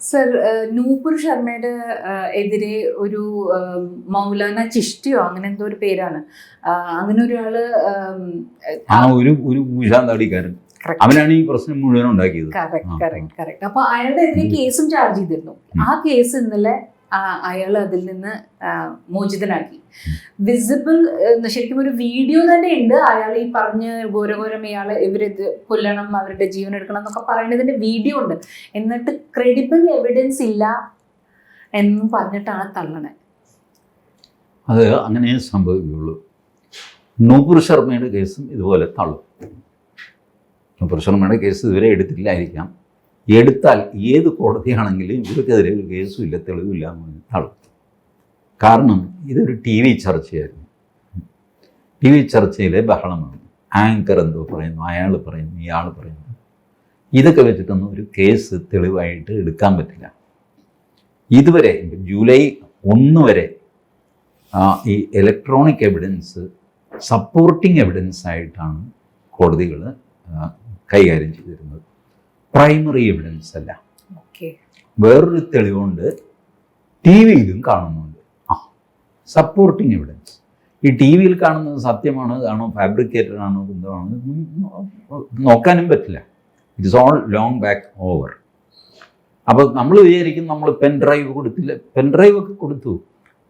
Sir Nupur ശർമ്മയുടെ എതിരെ ഒരു മൗലാന ചിഷ്ടിയോ അങ്ങനെ എന്തോ ഒരു പേരാണ്. അങ്ങനെ ഒരാൾ ആ ഒരു ഒരു ഭൂഷാന്താടിക്കാരൻ അവനാണ് ഈ പ്രശ്നം മുഴുവൻ ഉണ്ടാക്കിയത്. കറക്റ്റ് കറക്റ്റ് കറക്റ്റ് അപ്പൊ അയാളുടെ എതിരെ കേസും ചാർജ് ചെയ്തിരുന്നു. ആ കേസ് ഇന്നലെ അയാൾ അതിൽ നിന്ന് മോചിതനാക്കി. വിസിബിൾ ശരിക്കും ഒരു വീഡിയോ തന്നെ ഉണ്ട്. അയാൾ ഈ പറഞ്ഞ് ഘോരഘോരം ഇയാൾ ഇവരിത് കൊല്ലണം അവരുടെ ജീവൻ എടുക്കണം എന്നൊക്കെ പറയുന്നതിന്റെ വീഡിയോ ഉണ്ട്. എന്നിട്ട് ക്രെഡിബിൾ എവിഡൻസ് ഇല്ല എന്നും പറഞ്ഞിട്ടാണ് തള്ളണത് അത് അങ്ങനെ സംഭവിക്കുകയുള്ളൂ. നൂപുർ ശർമ്മയുടെ കേസും ഇതുപോലെ തള്ളും. നൂപുർ ശർമ്മയുടെ കേസ് ഇതുവരെ എടുത്തില്ലായിരിക്കാം എടുത്താൽ ഏത് കോടതിയാണെങ്കിലും ഇവർക്കെതിരെ ഒരു കേസും ഇല്ല തെളിവില്ല തള്ളും കാരണം ഇതൊരു ടി വി ചർച്ചയായിരുന്നു. ടി വി ചർച്ചയിലെ ബഹളമാണ്. ആങ്കർ എന്തോ പറയുന്നു അയാൾ പറയുന്നു ഇയാൾ പറയുന്നു. ഇതൊക്കെ വെച്ചിട്ടൊന്നും ഒരു കേസ് തെളിവായിട്ട് എടുക്കാൻ പറ്റില്ല. ഇതുവരെ ജൂലൈ ഒന്ന് വരെ ഈ ഇലക്ട്രോണിക് എവിഡൻസ് സപ്പോർട്ടിംഗ് എവിഡൻസ് ആയിട്ടാണ് കോടതികൾ കൈകാര്യം ചെയ്തിരുന്നത്. പ്രൈമറി എവിഡൻസ് അല്ല. വേറൊരു തെളിവുണ്ട്. ടി വിയിലും കാണുന്നുണ്ട്. ആ സപ്പോർട്ടിങ് എവിഡൻസ് ഈ ടി വിയിൽ കാണുന്നത് സത്യമാണ്? ആണോ ഫാബ്രിക്കേറ്റഡ് ആണോ? എന്താണോ നോക്കാനും പറ്റില്ല. It's all long back over അപ്പോൾ നമ്മൾ വിചാരിക്കും നമ്മൾ പെൻ ഡ്രൈവ് കൊടുത്തില്ല. പെൻ ഡ്രൈവ് ഒക്കെ കൊടുത്തു.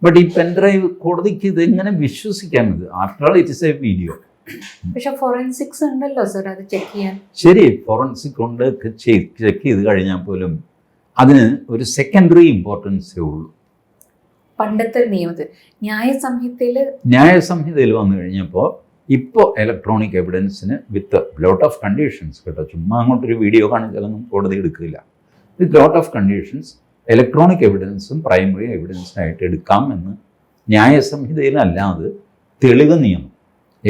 ബട്ട് ഈ പെൻ ഡ്രൈവ് കോടതിക്ക് ഇത് എങ്ങനെ വിശ്വസിക്കാൻ ഇത്? After all it is a video പക്ഷെ ഫോറൻസിക്സ് ഉണ്ടല്ലോ സർ അത് ചെക്ക് ചെയ്യാൻ. ശരി ഫോറൻസിക് കൊണ്ട് ചെക്ക് ചെയ്ത് കഴിഞ്ഞാൽ പോലും അതിന് ഒരു സെക്കൻഡറി ഇമ്പോർട്ടൻസേ ഉള്ളൂ. പണ്ടത്തെ നിയമത്തിൽ ന്യായ സംഹിതയിൽ ന്യായസംഹിതയിൽ വന്നു കഴിഞ്ഞപ്പോൾ ഇപ്പോൾ ഇലക്ട്രോണിക് എവിഡൻസിന് വിത്ത് ലോട്ട് ഓഫ് കണ്ടീഷൻസ് കേട്ടോ. ചുമ്മാ അങ്ങോട്ടൊരു വീഡിയോ കാണിച്ചാലൊന്നും കോടതി എടുക്കില്ല. With lot of conditions electronic എവിഡൻസും primary എവിഡൻസും ആയിട്ട് എടുക്കാം എന്ന് ന്യായസംഹിതയിലല്ലാതെ തെളിവ് നിയമം.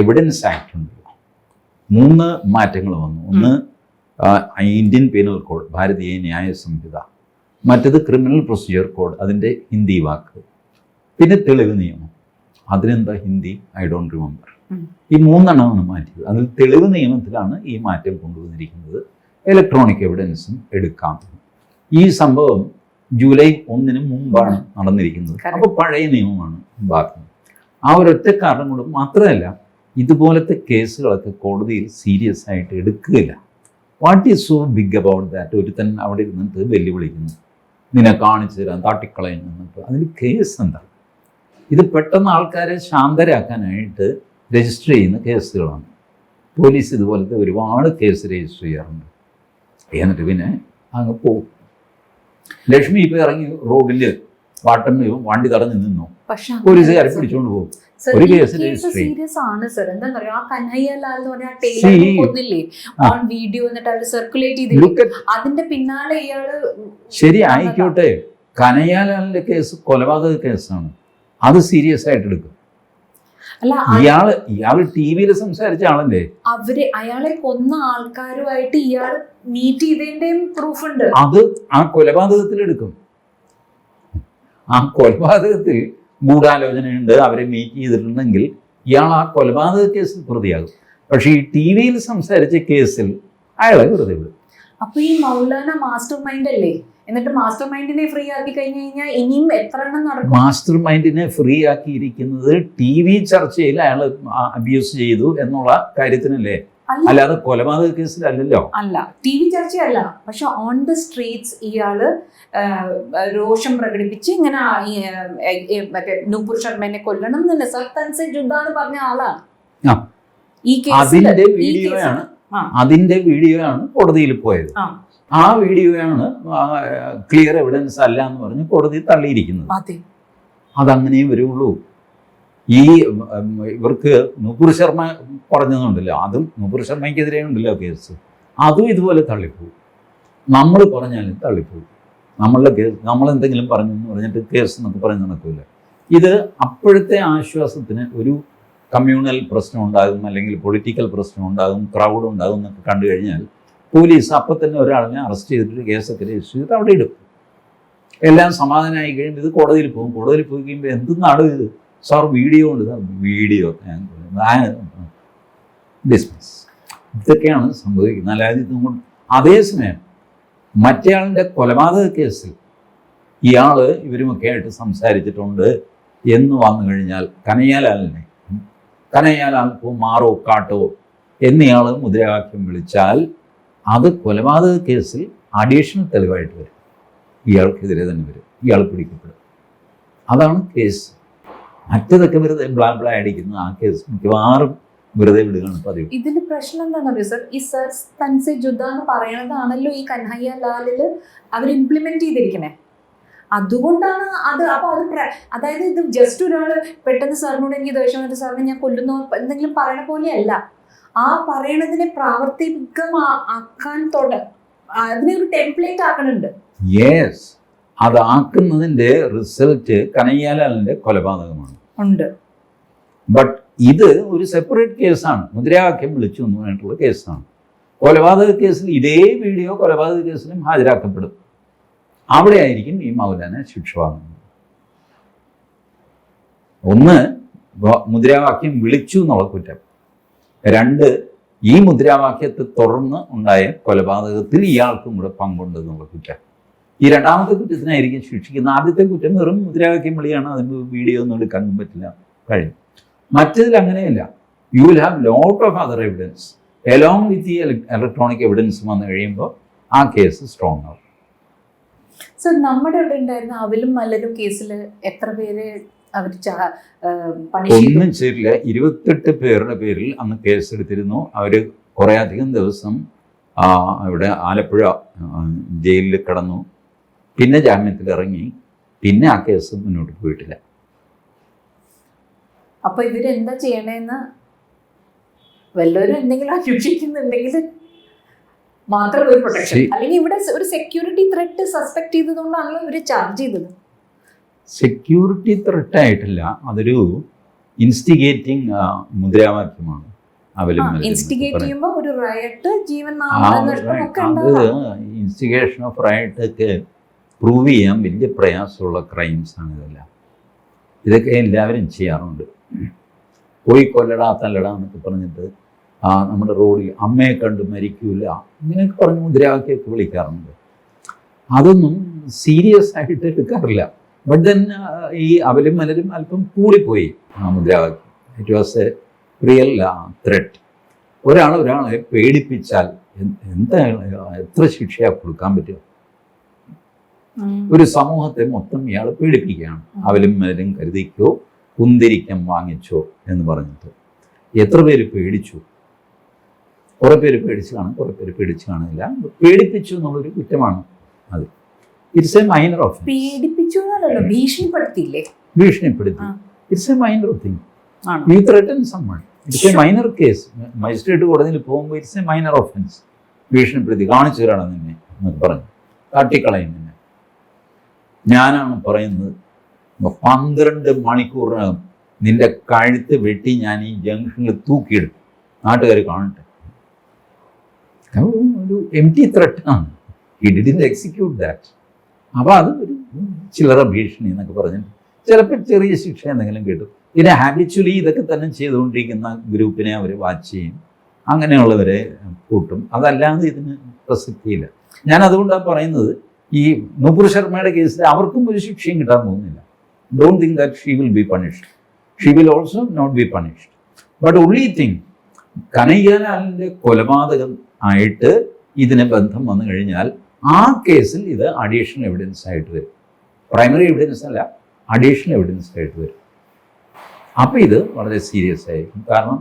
എവിഡൻസ് ആക്ട് ഉണ്ടല്ലോ മൂന്ന് മാറ്റങ്ങൾ വന്നു. ഒന്ന് ഇന്ത്യൻ പീനൽ കോഡ് ഭാരതീയ ന്യായ സംഹിത. മറ്റത് ക്രിമിനൽ പ്രൊസീജിയർ കോഡ് അതിന്റെ ഹിന്ദി വാക്ക്. പിന്നെ തെളിവ് നിയമം. അതിനെന്താ ഹിന്ദി? ഐ ഡോണ്ട് റിമെമ്പർ ഈ മൂന്നെണ്ണമാണ് മാറ്റിയത്. അതിൽ തെളിവ് നിയമത്തിലാണ് ഈ മാറ്റം കൊണ്ടുവന്നിരിക്കുന്നത്. ഇലക്ട്രോണിക് എവിഡൻസും എടുക്കാം. ഈ സംഭവം ജൂലൈ ഒന്നിന് മുമ്പാണ് നടന്നിരിക്കുന്നത്. അപ്പോൾ പഴയ നിയമമാണ് ബാക്കി. ആ ഒരൊറ്റ കാരണം കൊണ്ട് മാത്രമല്ല ഇതുപോലത്തെ കേസുകളൊക്കെ കോടതിയിൽ സീരിയസ് ആയിട്ട് എടുക്കുകയില്ല. What is so big about that ഒരുത്തൻ അവിടെ ഇരുന്നിട്ട് വെല്ലുവിളിക്കുന്നു. നിന്നെ കാണിച്ചു തരാൻ തട്ടിക്കളയുന്നു എന്നിട്ട്. അതിന് കേസ് എന്താ? ഇത് പെട്ടെന്ന് ആൾക്കാരെ ശാന്തരാക്കാനായിട്ട് രജിസ്റ്റർ ചെയ്യുന്ന കേസുകളാണ്. പോലീസ് ഇതുപോലത്തെ ഒരുപാട് കേസ് രജിസ്റ്റർ ചെയ്യാറുണ്ട്. എന്നിട്ട് പിന്നെ അങ്ങ് പോകും ലക്ഷ്മി ഇപ്പോൾ ഇറങ്ങി റോഡിൽ വാട്ടം വണ്ടി തടഞ്ഞു നിന്നു. പോലീസുകാരെ പിടിച്ചുകൊണ്ട് പോകും ഒരു കേസ് രജിസ്റ്റർ സീരിയസ് ആണ് സർ എന്താ പറയാ ആ കനയ്യലാൽ എന്ന് പറഞ്ഞ ടൈലർ കൊന്നില്ലേ. ഓൺ വീഡിയോ എന്നിട്ട് അവർ സർക്കുലേറ്റ് ചെയ്തില്ലേ? അതിന്റെ പിന്നാലെ ഇയാൾ ശരി ആയിക്കോട്ടെ. കനയ്യാലാലിന്റെ കേസ് കൊലപാതക കേസാണ്. അത് സീരിയസ് ആയിട്ട് എടുക്കും. ഇയാൾ ഇയാൾ ടി വിയിൽ സംസാരിച്ച ആളല്ലേ? അവർ അയാളെ കൊന്ന ആൾക്കാരുമായിട്ട് ഇയാൾ മീറ്റ് ചെയ്തതിന്റെയും പ്രൂഫ് ഉണ്ട്. അത് ആ കൊലപാതകത്തിൽ എടുക്കും. ആ കൊലപാതകത്തിൽ ഗൂഢാലോചനയുണ്ട് അവരെ മീറ്റ് ചെയ്തിട്ടുണ്ടെങ്കിൽ ഇയാൾ ആ കൊലപാതക കേസിൽ പ്രതിയാകും. പക്ഷേ ഈ ടി വിയിൽ സംസാരിച്ച കേസിൽ അയാളെ വെറുതെ വിടും. അപ്പൊ ഈ മൗലാന മാസ്റ്റർ മൈൻഡ് അല്ലേ? എന്നിട്ട് മാസ്റ്റർ മൈൻഡിനെ ഫ്രീ ആക്കി കഴിഞ്ഞു കഴിഞ്ഞാൽ ഇനിയും എത്ര എണ്ണം നടക്കും? മാസ്റ്റർ മൈൻഡിനെ ഫ്രീ ആക്കിയിരിക്കുന്നത് ടി വി ചർച്ചയിൽ അയാൾ അബ്യൂസ് ചെയ്തു എന്നുള്ള കാര്യത്തിനല്ലേ? അല്ലാതെ കൊലപാതക കേസിലല്ലല്ലോ. അല്ല. ടി വി ചർച്ചയല്ല. പക്ഷെ ഓൺ ദ സ്ട്രീറ്റ്സ് ഇയാൾ രോഷം പ്രകടിപ്പിച്ച് ഇങ്ങനെ മറ്റേ നൂപുർ ശർമ്മനെ കൊല്ലണം എന്ന് നിസർത്തൻസെ ജുദ്ധാന്ന് പറഞ്ഞ ആളാണ്. ഈ കേസിൽ അതിന്റെ വീഡിയോയാണ്. അതിന്റെ വീഡിയോയാണ് കോടതിയിൽ പോയത്. ആ. വീഡിയോയാണ് ക്ലിയർ എവിഡൻസ് അല്ല എന്ന് പറഞ്ഞ് കോടതി തള്ളിയിരിക്കുന്നത്. അതെ. അതങ്ങനെ വരുള്ളൂ. ഈ ഇവർക്ക് നുപുർ ശർമ്മ പറഞ്ഞതുണ്ടല്ലോ. അതും നുപുർ ശർമ്മയ്ക്കെതിരെ ഉണ്ടല്ലോ കേസ്. അതും ഇതുപോലെ തള്ളിപ്പോകും. നമ്മൾ പറഞ്ഞാലും തള്ളിപ്പോകും. നമ്മളുടെ കേസ് നമ്മൾ എന്തെങ്കിലും പറഞ്ഞു എന്ന് പറഞ്ഞിട്ട് കേസ് എന്നൊക്കെ പറഞ്ഞ് നടക്കില്ല ഇത് അപ്പോഴത്തെ ആശ്വാസത്തിന് ഒരു കമ്മ്യൂണൽ പ്രശ്നം ഉണ്ടാകും അല്ലെങ്കിൽ പൊളിറ്റിക്കൽ പ്രശ്നം ഉണ്ടാകും ക്രൗഡ് ഉണ്ടാകും എന്നൊക്കെ കണ്ടു കഴിഞ്ഞാൽ പോലീസ് അപ്പം തന്നെ ഒരാളിനെ അറസ്റ്റ് ചെയ്തിട്ട് കേസൊക്കെ രജിസ്റ്റർ ചെയ്തിട്ട് അവിടെ ഇടും. എല്ലാം സമാധാനമായി കഴിയുമ്പോൾ ഇത് കോടതിയിൽ പോകും. കോടതിയിൽ പോയി കഴിയുമ്പോൾ എന്തെന്നാണ് ഇത്? സാർ വീഡിയോ ഉണ്ട് സാർ വീഡിയോ ഡിസ്മിസ് ഇതൊക്കെയാണ് സംഭവിക്കുന്നത്. അല്ലാതെ ഇതുകൊണ്ട് അതേസമയം മറ്റേയാളിന്റെ കൊലപാതക കേസിൽ ഇയാൾ ഇവരുമൊക്കെ ആയിട്ട് സംസാരിച്ചിട്ടുണ്ട് എന്ന് വന്നു കഴിഞ്ഞാൽ കനയ്യാലാലിനെ കനയ്യാലാൽക്കോ കനയ്യാലാൽ മാറോ കാട്ടോ എന്നയാൾ മുദ്രാവാക്യം വിളിച്ചാൽ അത് കൊലപാതക കേസിൽ അഡീഷണൽ തെളിവായിട്ട് വരും. ഇയാൾക്കെതിരെ തന്നെ വരും. ഇയാൾ പിടിക്കപ്പെടും. അതാണ് കേസ്. മറ്റതൊക്കെ വെറുതെ ബ്ലാ ബ്ലാ അടിക്കുന്ന. ആ കേസ് മിക്കവാറും വെറുതെ വിടുകയാണ് പതിവ്. ഇതിന്റെ പ്രശ്നം എന്താണെന്നറിയോ സർ? ഈ സർ തൻസെ ജുദ എന്ന് പറയണതാണല്ലോ ഈ കൻഹയ്യ ലാലിൽ അവർ ഇംപ്ലിമെന്റ് ചെയ്തിരിക്കണേ. അതുകൊണ്ടാണ് അത് അപ്പൊ അത് അതായത് ഇത് ജസ്റ്റ് ഒരാൾ പെട്ടെന്ന് സാറിനോട് എനിക്ക് ദേഷ്യം വന്നിട്ട് സാറിനെ ഞാൻ കൊല്ലുന്നു എന്തെങ്കിലും പറയണ പോലെയല്ല. ആ പറയണതിനെ പ്രാവർത്തികമാക്കാൻ തുട അതിനെ ഒരു ടെംപ്ലേറ്റ് ആക്കണുണ്ട്. യെസ് അതാക്കുന്നതിന്റെ റിസൾട്ട് കനയ്യാലാലിന്റെ കൊലപാതകമാണ്. ഉണ്ട്. ബട്ട് ഇത് ഒരു സെപ്പറേറ്റ് കേസാണ് മുദ്രാവാക്യം വിളിച്ചു എന്ന് പറഞ്ഞിട്ടുള്ള കേസാണ് കൊലപാതക കേസിൽ ഇതേ വീഡിയോ കൊലപാതക കേസിലും ഹാജരാക്കപ്പെടും. അവിടെ ആയിരിക്കും ഈ മൗലാന ശിക്ഷ വാങ്ങുന്നത്. ഒന്ന് മുദ്രാവാക്യം വിളിച്ചു എന്നുള്ള കുറ്റം. രണ്ട് ഈ മുദ്രാവാക്യത്തെ തുടർന്ന് ഉണ്ടായ കൊലപാതകത്തിൽ ഇയാൾക്കും കൂടെ പങ്കുണ്ട് എന്നുള്ള കുറ്റം. ഈ രണ്ടാമത്തെ കുറ്റത്തിനായിരിക്കും ശിക്ഷിക്കുന്നത്. ആദ്യത്തെ കുറ്റം വെറും മുദ്രാവാക്യം വിളിയാണ്. അതിന് വീഡിയോ ഒന്നും എടുക്കാൻ പറ്റില്ല. കഴിയും മറ്റതിൽ അങ്ങനെയല്ല. You will have lot of other evidence along with ഈ ഇലക്ട്രോണിക് എവിഡൻസ് വന്നു കഴിയുമ്പോൾ ആ കേസ് സ്ട്രോങ് ആവും സർ നമ്മുടെ ഇവിടെ ഉണ്ടായിരുന്ന അവലും മലരും കേസിൽ എത്ര പേര് അവർ ഒന്നും ചെയ്തില്ല. ഇരുപത്തെട്ട് പേരുടെ പേരിൽ അന്ന് കേസെടുത്തിരുന്നു അവർ കുറേ അധികം ദിവസം ഇവിടെ ആലപ്പുഴ ജയിലിൽ കിടന്നു. പിന്നെ ജാമ്യത്തിൽ ഇറങ്ങി പിന്നെ ആ കേസ് മുന്നോട്ട് പോയിട്ടില്ല. അപ്പൊ ഇവരെന്താ ചെയ്യണേന്ന് വല്ലവരും എന്തെങ്കിലും അന്വേഷിക്കുന്നുണ്ടെങ്കിൽ മാത്രം ഒരു പ്രൊട്ടക്ഷൻ അല്ലെങ്കിൽ ഇവിടെ ഒരു സെക്യൂരിറ്റി ത്രെട്ട് സസ്പെക്ട് ചെയ്തതുകൊണ്ടാണല്ലോ ഇവർ ചാർജ് ചെയ്തത്. സെക്യൂരിറ്റി ത്രെട്ടായിട്ടില്ല അതൊരു ഇൻസ്റ്റിഗേറ്റിംഗ് മുദ്രാവാക്യമാണ് ഇൻസ്റ്റിഗേറ്റ് ചെയ്യുമ്പോൾ ഒരു റയട്ട് ജീവൻ അത് ഇൻസ്റ്റിഗേഷൻ ഓഫ് റൈറ്റ് ഒക്കെ പ്രൂവ് ചെയ്യാൻ വലിയ പ്രയാസമുള്ള ക്രൈംസ് ആണ് ഇതെല്ലാം. ഇതൊക്കെ എല്ലാവരും ചെയ്യാറുണ്ട്. പോയി കൊല്ലടാ തല്ലടാ എന്നൊക്കെ പറഞ്ഞിട്ട് ആ നമ്മുടെ റോഡിൽ അമ്മയെ കണ്ട് മരിക്കൂല ഇങ്ങനെയൊക്കെ പറഞ്ഞ് മുദ്രാവാക്യമൊക്കെ വിളിക്കാറുണ്ട്. അതൊന്നും സീരിയസ് ആയിട്ട് എടുക്കാറില്ല. ബട്ട് ദെൻ ഈ അവലും മലരും അല്പം കൂടിപ്പോയി ആ മുദ്രാവാക്യം. It was a real threat ഒരാൾ ഒരാളെ പേടിപ്പിച്ചാൽ എന്ത് എത്ര ശിക്ഷയാണ് കൊടുക്കാൻ പറ്റുക? ഉം. ഒരു സമൂഹത്തെ മൊത്തം ഇയാൾ പേടിപ്പിക്കുകയാണ് അവലും മലരും കരുതിക്കോ കുന്തിരിക്കം വാങ്ങിച്ചോ എന്ന് പറഞ്ഞിട്ട്. എത്ര പേര് പേടിച്ചു? കുറേ പേര് പേടിച്ച് കാണും കുറെ പേര് പേടിച്ച് കാണില്ല പേടിപ്പിച്ചു എന്നുള്ളൊരു കുറ്റമാണ് അത്. ഇറ്റ്സ് എ മൈനർ ഓഫ് പേടിപ്പിച്ചു ഭീഷണിപ്പെടുത്തിയില്ലേ? ഭീഷണിപ്പെടുത്തി. It's a minor thing you threaten summon it's a minor case magistrate കോടതിയിൽ പോകുമ്പോൾ ഇറ്റ്സ് എ മൈനർ ഓഫൻസ് ഭീഷണിപ്പെടുത്തി. കാണിച്ചു തരണം നിന്നെ എന്നൊക്കെ പറഞ്ഞു. തട്ടിക്കളയും ഞാനാണ് പറയുന്നത്. പന്ത്രണ്ട് മണിക്കൂറിനകം നിന്റെ കഴുത്ത് വെട്ടി ഞാൻ ഈ ജംഗ്ഷനിൽ തൂക്കിയിടും നാട്ടുകാർ കാണട്ടെ. ഒരു എം ടി ത്രട്ടാണ് ഹി എക്സിക്യൂട്ട് ദാറ്റ് അപ്പോൾ അത് ഒരു ചില്ലറ ഭീഷണി എന്നൊക്കെ പറഞ്ഞിട്ട് ചിലപ്പോൾ ചെറിയ ശിക്ഷ എന്തെങ്കിലും കിട്ടും. പിന്നെ ഹാബിച്വലി ഇതൊക്കെ തന്നെ ചെയ്തുകൊണ്ടിരിക്കുന്ന ഗ്രൂപ്പിനെ അവർ വാച്ച് ചെയ്യും. അങ്ങനെയുള്ളവരെ കൂട്ടും. അതല്ലാതെ ഇതിന് പ്രസക്തിയില്ല. ഞാൻ അതുകൊണ്ടാണ് പറയുന്നത് ഈ നൂപുർ ശർമ്മയുടെ കേസിൽ അവർക്കും ഒരു ശിക്ഷയും കിട്ടാൻ പോകുന്നില്ല. Don't think that she will be punished she will also not be punished but only thing കനയ്യാലാലിന്റെ കൊലപാതകം ആയിട്ട് ഇതിന് ബന്ധം വന്നു കഴിഞ്ഞാൽ ആ കേസിൽ ഇത് അഡീഷണൽ എവിഡൻസ് ആയിട്ട് വരും. പ്രൈമറി എവിഡൻസ് അല്ല അഡീഷണൽ എവിഡൻസ് ആയിട്ട് വരും. അപ്പോൾ ഇത് വളരെ സീരിയസ് ആയിരിക്കും. കാരണം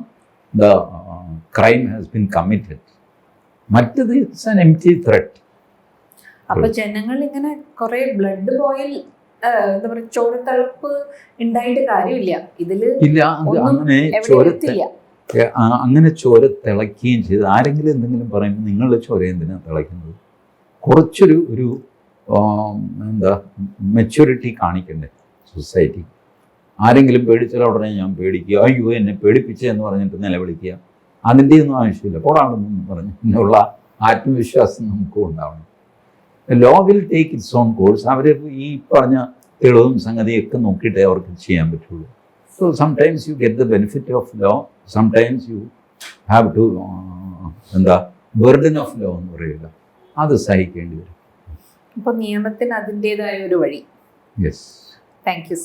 the crime has been committed മറ്റത് it's an M T threat അപ്പൊ ജനങ്ങൾ ഇങ്ങനെ കുറെ ബ്ലഡ് ബോയിൽ എന്താ പറയുക ചോരത്തളപ്പ് ഉണ്ടായിട്ട് കാര്യമില്ല. ഇതിൽ ഇല്ല അങ്ങനെ അങ്ങനെ ചോര തിളയ്ക്കുകയും ചെയ്ത് ആരെങ്കിലും എന്തെങ്കിലും പറയുമ്പോൾ നിങ്ങളുടെ ചോര എന്തിനാണ് തിളയ്ക്കുന്നത്? കുറച്ചൊരു ഒരു എന്താ മെച്യൂരിറ്റി കാണിക്കണ്ടേ സൊസൈറ്റി ആരെങ്കിലും പേടിച്ചാൽ ഉടനെ ഞാൻ പേടിക്കുക. അയ്യോ എന്നെ പേടിപ്പിച്ചേ എന്ന് പറഞ്ഞിട്ട് നിലവിളിക്കുക. അതിന്റെ ഒന്നും ആവശ്യമില്ല പോടാണെന്ന് പറഞ്ഞ്. ഇങ്ങനെയുള്ള ആത്മവിശ്വാസം നമുക്ക് ഉണ്ടാവണം. Law will take its own course അവർ ഈ പറഞ്ഞ തെളിവും സംഗതിയൊക്കെ നോക്കിയിട്ടേ അവർക്ക് ചെയ്യാൻ പറ്റുള്ളൂ. So sometimes you get the benefit of law you have to, uh, എന്താ ബർഡൻ ഓഫ് ലോ എന്ന് പറയുക. അത് സഹിക്കേണ്ടി വരും. അപ്പോൾ നിയമത്തിന് അതിന്റെതായ ഒരു വഴി. Yes thank you